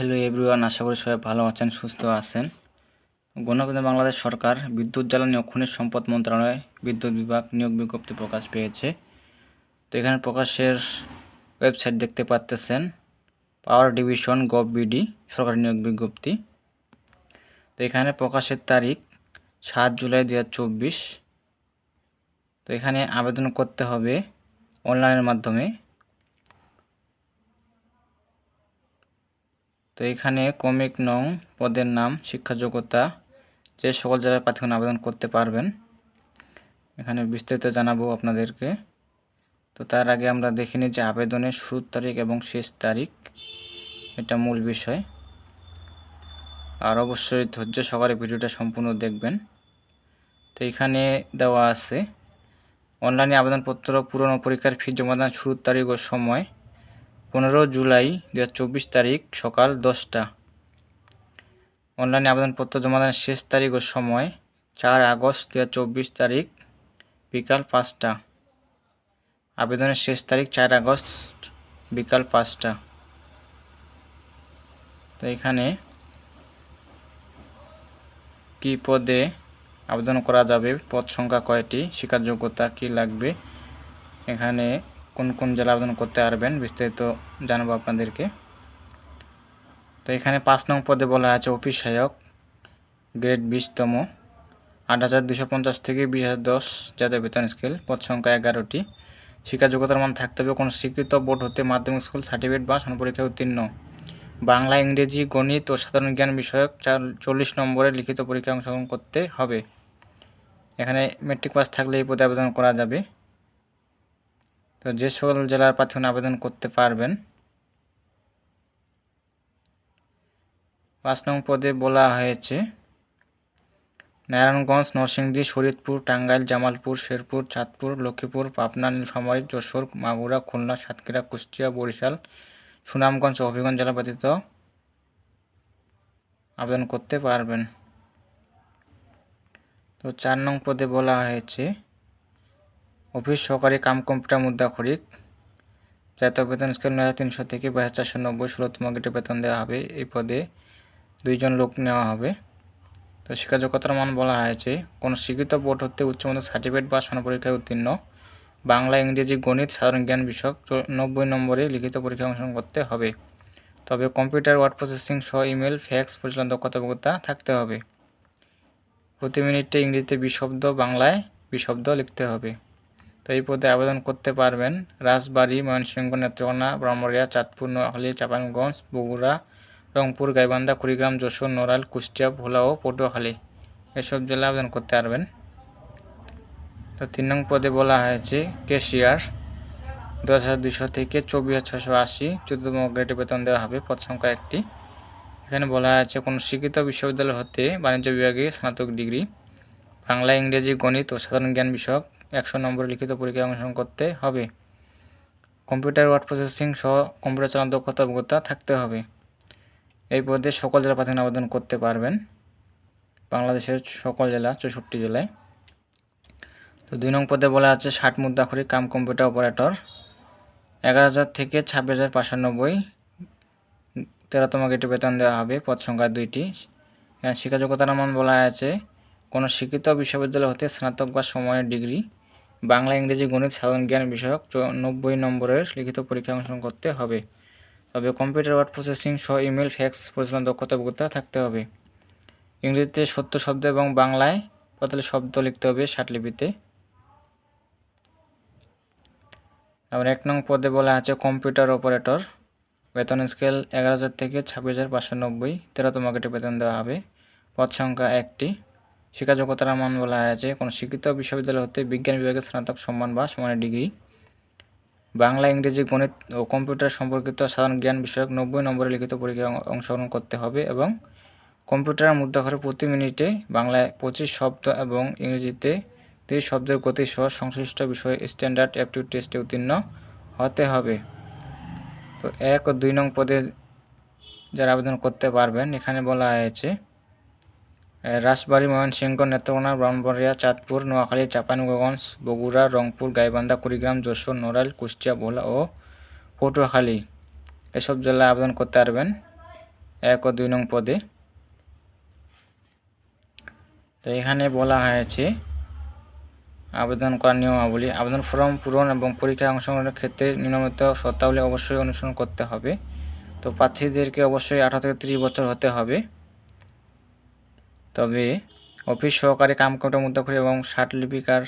Hello everyone আশা করি সবাই ভালো আছেন, সুস্থ আছেন। গণপ্রজাতন্ত্রী বাংলাদেশ সরকার, বিদ্যুৎ, জ্বালানি ও খনিজ সম্পদ মন্ত্রণালয়, বিদ্যুৎ বিভাগ নিয়োগ বিজ্ঞপ্তি প্রকাশ পেয়েছে। তো এখানে প্রকাশের ওয়েবসাইট দেখতে পাচ্তেছেন, পাওয়ার ডিভিশন গভ বিডি, সরকারি নিয়োগ বিজ্ঞপ্তি। তো এখানে প্রকাশের তারিখ সাত জুলাই দু তো এখানে আবেদন করতে হবে অনলাইনের মাধ্যমে। তো এখানে ক্রমিক নং পদের নাম, শিক্ষা যোগ্যতা, যে সকল জেলার প্রার্থীগণ আবেদন করতে পারবেন। এখানে বিস্তারিত জানাব আপনাদেরকে। তো তার আগে আমরা দেখে নিই যে আবেদনের শুরুর তারিখ এবং শেষ তারিখ। এটা মূল বিষয়। আর অবশ্যই ধৈর্য সহকারে ভিডিওটা সম্পূর্ণ দেখবেন। তো এখানে দেওয়া আছে, অনলাইনে আবেদনপত্র পূরণ ও পরীক্ষার ফি জমাদান শুরুর তারিখ ও সময় পনেরো জুলাই দু তারিখ সকাল দশটা। অনলাইনে আবেদনপত্র জমাদানের শেষ তারিখ ও সময় চার আগস্ট দু তারিখ বিকাল পাঁচটা। আবেদনের শেষ তারিখ চার আগস্ট বিকাল পাঁচটা। তো এখানে কী পদে আবেদন করা যাবে, পদ সংখ্যা কয়টি, শিক্ষার যোগ্যতা কী লাগবে? এখানে কোন কোন জেলা আবেদন করতে পারবেন বিস্তারিত জানাব আপনাদেরকে। তো এখানে পাঁচ নং পদে বলা আছে অফিস সহায়ক, গ্রেড বিশতম, আট হাজার দুশো পঞ্চাশ থেকে বিশ হাজার দশ জাতীয় বেতন স্কেল, পদ সংখ্যা এগারোটি। শিক্ষা যোগ্যতার মান থাকতে হবে কোনো স্বীকৃত বোর্ড হতে মাধ্যমিক স্কুল, সার্টিফিকেট বা পরীক্ষায় উত্তীর্ণ। বাংলা, ইংরেজি, গণিত ও সাধারণ জ্ঞান বিষয়ক চল্লিশ নম্বরে লিখিত পরীক্ষায় অংশগ্রহণ করতে হবে। এখানে মেট্রিক পাস থাকলে এই পদে আবেদন করা যাবে। তো যে সকল জেলার প্রার্থীগণ আবেদন করতে পারবেন, পাঁচ নং পদে বলা হয়েছে, নারায়ণগঞ্জ, নরসিংদী, শরীয়তপুর, টাঙ্গাইল, জামালপুর, শেরপুর, চাঁদপুর, লক্ষ্মীপুর, পাবনা, নীলফামারী, যশোর, মাগুরা, খুলনা, সাতক্ষীরা, কুষ্টিয়া, বরিশাল, সুনামগঞ্জ ও হবিগঞ্জ জেলা ব্যতীত আবেদন করতে পারবেন। তো চার নং পদে বলা হয়েছে অফিস সহকারী কাম কম্পিউটার মুদ্রা খরিক জাতীয় বেতন স্কেল নয় তিনশো থেকে বাইশ চারশো নব্বই ষোলোতম গেটে বেতন দেওয়া হবে। এই পদে দুইজন লোক নেওয়া হবে। তো শিক্ষাযোগ্যতার মান বলা হয়েছে, কোনো স্বীকৃত বোর্ড হতে উচ্চমাধ্যমিক সার্টিফিকেট বা পরীক্ষায় উত্তীর্ণ। বাংলা, ইংরেজি, গণিত, সাধারণ জ্ঞান বিষয়ক নব্বই নম্বরে লিখিত পরীক্ষা অংশগ্রহণ করতে হবে। তবে কম্পিউটার, ওয়ার্ড প্রসেসিং সহ ইমেল, ফ্যাক্স পরিচালনা দক্ষতা থাকতে হবে। প্রতি মিনিটে ইংরেজিতে বিশব্দ, বাংলায় বিশব্দ লিখতে হবে। তো এই পদে আবেদন করতে পারবেন। রাজবাড়ী, ময়মনসিংহ, নেত্রকোনা ব্রাহ্মণিয়া চাঁদপুর, নোয়াখালী, চাঁপাইনগঞ্জ, বগুড়া, রংপুর, গাইবান্ধা, কুড়িগ্রাম, যশোর, নড়াইল, কুষ্টিয়া, ভোলা ও পটুয়াখালী এসব জেলা আবেদন করতে পারবেন। তো তিন নং পদে বলা হয়েছে, কেশিয়ার দশ হাজার দুশো থেকে চব্বিশ হাজার ছশো আশি চোদ্দতম গ্রেডে বেতন দেওয়া হবে, পদ সংখ্যা একটি। এখানে বলা হয়েছে, কোনো শিক্ষিত বিশ্ববিদ্যালয় হতে বাণিজ্য বিভাগে স্নাতক ডিগ্রি, বাংলা, ইংরেজি, গণিত ও সাধারণ জ্ঞান বিষয়ক একশো নম্বর লিখিত পরীক্ষায় অংশগ্রহণ করতে হবে। কম্পিউটার ওয়ার্ড প্রসেসিং সহ কম্পিউটার চালানোর দক্ষতা অভিজ্ঞতা থাকতে হবে। এই পদে সকল জেলা প্রার্থী আবেদন করতে পারবেন। বাংলাদেশের সকল জেলা, চৌষট্টি জেলায়। তো দুই নং পদে বলা আছে, ষাট মুদ্রাখরি কাম কম্পিউটার অপারেটর। এগারো হাজার থেকে ছাব্বিশ হাজার পাঁচানব্বই তেরোতম গেটে বেতন দেওয়া হবে, পদ সংখ্যা দুইটি। শিক্ষা যোগ্যতার মান বলা আছে, কোনো শিক্ষিত বিশ্ববিদ্যালয় হতে স্নাতক বা সময়ের ডিগ্রি। বাংলা, ইংরেজি, গণিত, সাধারণ জ্ঞান বিষয়ক নব্বই নম্বরের লিখিত পরীক্ষা অংশগ্রহণ করতে হবে। তবে কম্পিউটার, ওয়ার্ড প্রসেসিং সহ ইমেল ফ্যাক্স পরিচালনা দক্ষতা অভিজ্ঞতা থাকতে হবে। ইংরেজিতে সত্য শব্দ এবং বাংলায় পতালি শব্দ লিখতে হবে লিপিতে। আবার এক নং পদে বলা আছে, কম্পিউটার অপারেটর। বেতন স্কেল এগারো হাজার থেকে ছাব্বিশ হাজার পাঁচশো নব্বই। তেরোতম গেটে বেতন দেওয়া হবে। পদ সংখ্যা একটি। শিক্ষাযোগ্যতার মান বলা হয়েছে কোনো শিক্ষিত বিশ্ববিদ্যালয় হতে বিজ্ঞান বিভাগের স্নাতক সম্মান বা সমানের ডিগ্রি। বাংলা, ইংরেজি, গণিত ও কম্পিউটার সম্পর্কিত সাধারণ জ্ঞান বিষয়ক নব্বই নম্বরে লিখিত পরীক্ষায় অংশগ্রহণ করতে হবে এবং কম্পিউটার মুদ্রাঘরে প্রতি মিনিটে বাংলায় পঁচিশ শব্দ এবং ইংরেজিতে তিরিশ শব্দের গতি সহ সংশ্লিষ্ট বিষয়ে স্ট্যান্ডার্ড অ্যাপটিউড টেস্টে উত্তীর্ণ হতে হবে। তো এক ও দুই নং পদে যারা আবেদন করতে পারবেন, এখানে বলা হয়েছে রাজবাড়ী ময়মনসিংহ নেত্রকোনা ব্রাহ্মণবাড়িয়া চাঁদপুর নোয়াখালী চাঁপাইনবাবগঞ্জ বগুড়া রংপুর গাইবান্ধা কুড়িগ্রাম যশোর নড়াইল, কুষ্টিয়া ভোলা ও পটুয়াখালী এসব জেলায় আবেদন করতে পারবেন। এক ও দুই নং পদে। তো এখানে বলা হয়েছে, আবেদন করার নিয়মাবলী, আবেদন ফর্ম পূরণ এবং পরীক্ষায় অংশগ্রহণের ক্ষেত্রে নিয়মিত শর্তাবলী অবশ্যই অনুসরণ করতে হবে। তো প্রার্থীদেরকে অবশ্যই আঠারো থেকে তিরিশ বছর হতে হবে। তবে অফিস সহকারী কাম কমিটি মুদ্রাক্ষরী এবং লিপিকার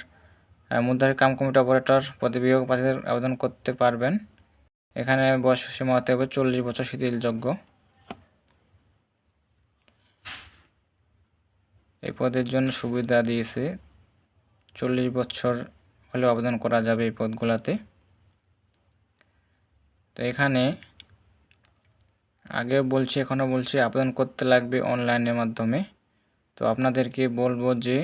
মুদ্রার কাম কমিটি অপারেটর পদে প্রার্থীদের আবেদন করতে পারবেন। এখানে বয়স সীমা হতে হবে চল্লিশ বছর শিথিলযোগ্য। এই পদের জন্য সুবিধা দিয়েছে চল্লিশ বছর হলেও আবেদন করা যাবে এই পদগুলোতে। তো এখানে আগে বলছি এখনও বলছি, আবেদন করতে লাগবে অনলাইনের মাধ্যমে। তো আপনাদেরকে বলব যে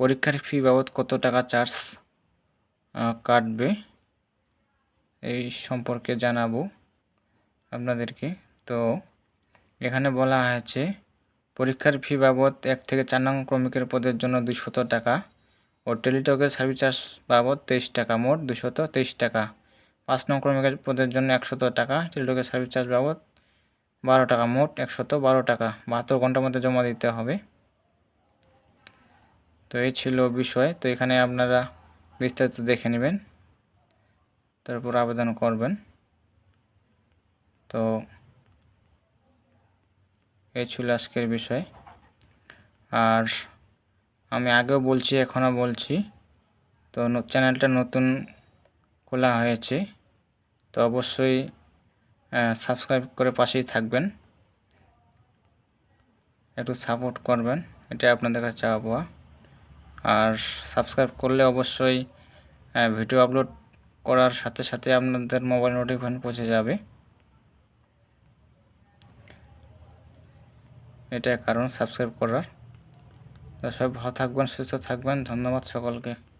পরীক্ষার ফি বাবদ কত টাকা চার্জ কাটবে এই সম্পর্কে জানাব আপনাদেরকে। তো এখানে বলা হয়েছে, পরীক্ষার ফি বাবদ এক থেকে চার নং ক্রমিকের পদের জন্য দুশত টাকা ও টেলিটকের সার্ভিস চার্জ বাবদ তেইশ টাকা, মোট দুশত তেইশ টাকা। পাঁচ নং ক্রমিকের পদের জন্য একশত টাকা, টেলিটকের সার্ভিস চার্জ বাবদ বারো টাকা, মোট একশত বারো টাকা। বাহাত্তর ঘণ্টার মধ্যে জমা দিতে হবে। তো এই ছিল বিষয়। তো এখানে আপনারা বিস্তারিত দেখে নেবেন। তারপর আবেদন করবেন। তো এই ছিল আজকের বিষয়। আর আমি আগেও বলছি, এখনও বলছি। তো চ্যানেলটা নতুন খোলা হয়েছে। তো অবশ্যই সাবস্ক্রাইব করে পাশেই থাকবেন। একটু সাপোর্ট করবেন। এটা আপনাদের কাছে চাওয়া আর সাবস্ক্রাইব করলে অবশ্যই ভিডিও আপলোড করার সাথে সাথে আপনাদের মোবাইল নোটিফিকেশন পৌঁছে যাবে। এটা কারণ সাবস্ক্রাইব করার। তো সব ভালো থাকবেন, সুস্থ থাকবেন। ধন্যবাদ সকলকে।